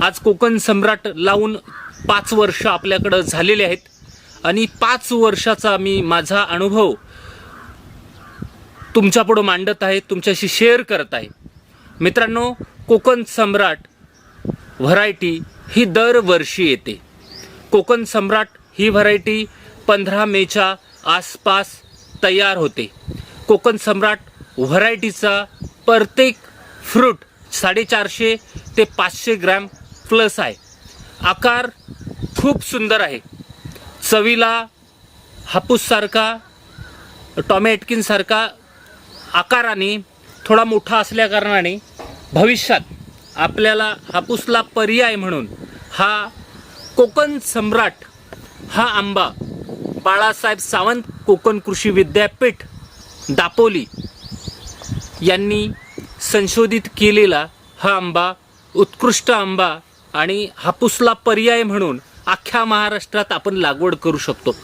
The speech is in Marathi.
आज कोकण सम्राट लावून पाच वर्ष आपल्याकडं झालेले आहेत. आणि पाच वर्षाचा मी माझा अनुभव तुमच्यापुढं मांडत आहे तुमच्याशी शेअर करत आहे. मित्रांनो कोकण सम्राट व्हरायटी ही दरवर्षी येते. कोकण सम्राट ही व्हरायटी पंधरा मेच्या आसपास तयार होते. कोकण सम्राट व्हरायटीचा प्रत्येक फ्रूट साडेचारशे ते पाचशे ग्रॅम प्लस आहे. आकार खूप सुंदर आहे. चवीला हापूससारखा टॉमॅटकिनसारखा आकाराने थोडा मोठा असल्याकारणाने भविष्यात आपल्याला हापूसला पर्याय म्हणून हा कोकण सम्राट हा आंबा बाळासाहेब सावंत कोकण कृषी विद्यापीठ दापोली यांनी संशोधित केलेला हा आंबा उत्कृष्ट आंबा आणि हापूसला पर्याय म्हणून अख्ख्या महाराष्ट्रात आपण लागवड करू शकतो.